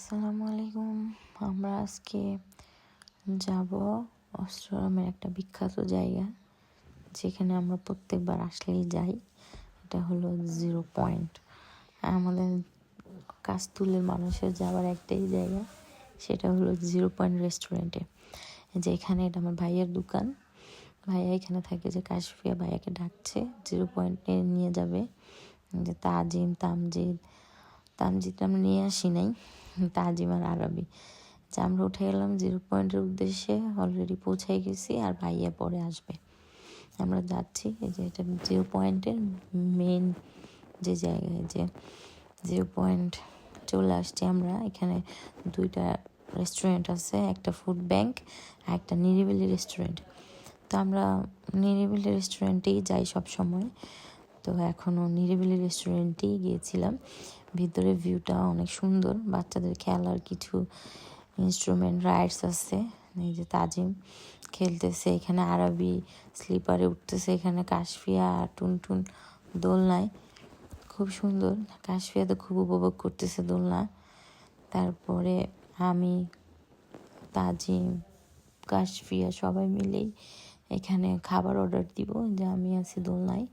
আসসালামু আলাইকুম আমরা আজকে যাব অস্ট্রামের একটা বিখ্যাত জায়গা, যেখানে আমরা প্রত্যেকবার আসলেই যাই। এটা হলো জিরো পয়েন্ট। আমাদের কাস্তুলের মানুষের যাওয়ার একটাই জায়গা, সেটা হলো জিরো পয়েন্ট রেস্টুরেন্টে যে এখানে এটা আমার ভাইয়ের দোকান। ভাইয়া এখানে থাকে যে কাশফিয়া ভাইয়াকে ডাকছে, জিরো পয়েন্টে নিয়ে যাবে। যে তাজিম, তামজিদ তামজিদ আমরা নিয়ে আসি নাই। তাজিম আর আরবি। যে আমরা উঠে গেলাম জিরো পয়েন্টের উদ্দেশ্যে অলরেডি পৌঁছাই গেছি আর ভাইয়া পরে আসবে। আমরা যাচ্ছি, এই যে এটা জিরো পয়েন্টের মেন যে জায়গায় যে জিরো পয়েন্ট চলে আসছি আমরা। এখানে দুইটা রেস্টুরেন্ট আছে, একটা ফুড ব্যাংক আর একটা নিরিবিলি রেস্টুরেন্ট তো আমরা নিরিবিলি রেস্টুরেন্টেই যাই সব সময় তো এখনও নিরিবিলি রেস্টুরেন্টেই গিয়েছিলাম। ভিতরে ভিউটা অনেক সুন্দর। বাচ্চাদের খেলার কিছু ইনস্ট্রুমেন্ট রাইডস আছে। এই যে তাজিম খেলতেছে এখানে, আরবি স্লিপারে উঠতেছে এখানে, কাশফিয়া আর টুনটুন দোলনায়। খুব সুন্দর। কাশফিয়া তো খুব উপভোগ করতেছে দোলনা। তারপরে আমি, তাজিম, কাশফিয়া সবাই মিলেই এখানে খাবার অর্ডার দিব যে আমি আছি দোলনায়।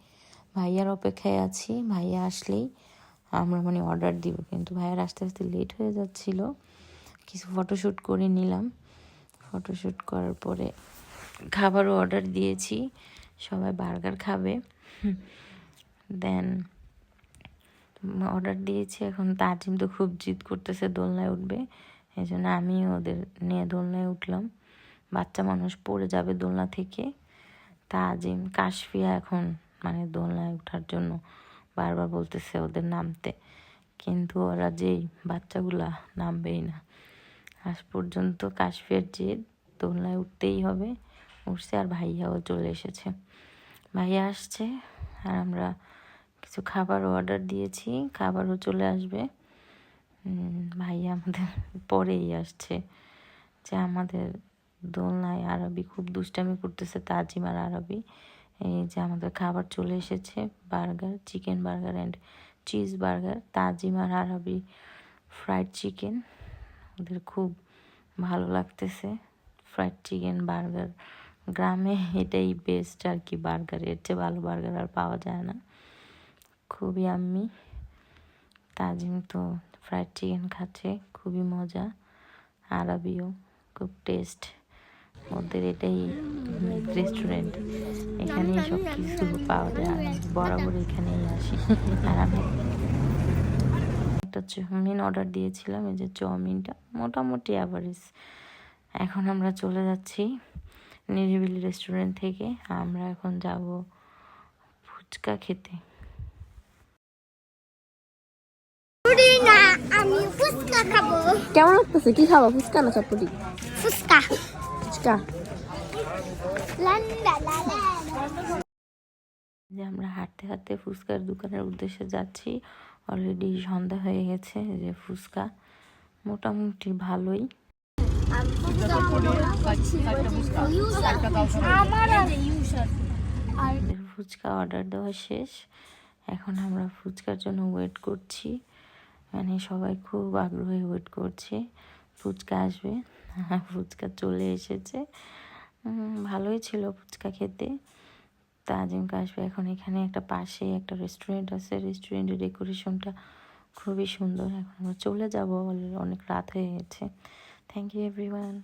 ভাইয়ার অপেক্ষায় আছি। ভাইয়া আসলেই আমরা মানে অর্ডার দিব, কিন্তু ভাইয়ার আস্তে আস্তে লেট হয়ে যাচ্ছিল। কিছু ফটোশ্যুট করে নিলাম। ফটোশ্যুট করার পরে খাবারও অর্ডার দিয়েছি। সবাই বার্গার খাবে। দেন অর্ডার দিয়েছি। এখন তাজিম তো খুব জিদ করতেছে, দোলনায় উঠবে। এই জন্য আমি ওদের নিয়ে দোলনায় উঠলাম। বাচ্চা মানুষ পড়ে যাবে দোলনা থেকে। তাজিম, কাশফিয়া এখন মানে দোলনায় ওঠার জন্য বারবার বলতেছে ওদের নামতে। কিন্তু ওরা যেই বাচ্চাগুলা নামবেই না। আজ পর্যন্ত কাশফিয়ার যে দোলনায় উঠতেই হবে, উঠছে আর ভাইয়াও চলে এসেছে। ভাইয়া আসছে আর আমরা কিছু খাবার অর্ডার দিয়েছি, খাবারও চলে আসবে। ভাইয়া আমাদের পরেই আসছে। যে আমাদের দোলনায় আরবি খুব দুষ্টামি করতেছে, তাজিম আর আরবি। এই যে আমাদের খাবার চলে এসেছে, burger, chicken burger and cheese burger, Tazim R Arbi fried chicken ওদের খুব ভালো লাগতেছে। Fried chicken burger. গ্রামে এটাই বেস্ট আর কি বার্গার। এর চেয়ে ভালো বার্গার আর পাওয়া যায় না। খুবই আমি তাজিম তো ফ্রাইড চিকেন খাচ্ছে, খুবই মজা। আরবিও খুব টেস্ট ওদের এটাই রেস্টুরেন্ট এখানেই সব কিছু পাওয়া যায়। আমি বরাবর এখানেই আসি। আর আমি একটা চাউমিন অর্ডার দিয়েছিলাম এই যে চাউমিনটা। মোটামুটি অ্যাভারেজ এখন আমরা চলে যাচ্ছি নিরিবিলি রেস্টুরেন্ট থেকে। আমরা এখন যাব ফুচকা খেতে। আমি ফুচকা খাব। কেমন লাগতেছে? কি খাবা? ফুচকা না চটপটি? ফুচকা। যে আমরা হাঁটতে হাঁটতে ফুচকার দোকানের উদ্দেশ্যে যাচ্ছি। অলরেডি সন্ধ্যা হয়ে গেছে যে ফুচকা। মোটামুটি ভালোই। ফুচকা অর্ডার দেওয়া শেষ। এখন আমরা ফুচকার জন্য ওয়েট করছি। মানে সবাই খুব আগ্রহে ওয়েট করছে। ফুচকা আসবে। ফুচকা চলে এসেছে। ভালোই ছিল ফুচকা খেতে। তা আজিমকা আসবে এখন এখানে একটা পাশে একটা রেস্টুরেন্ট আছে। রেস্টুরেন্টের ডেকোরেশনটা খুবই সুন্দর। এখন আমরা চলে যাব। অনেক রাত হয়ে গেছে। Thank you everyone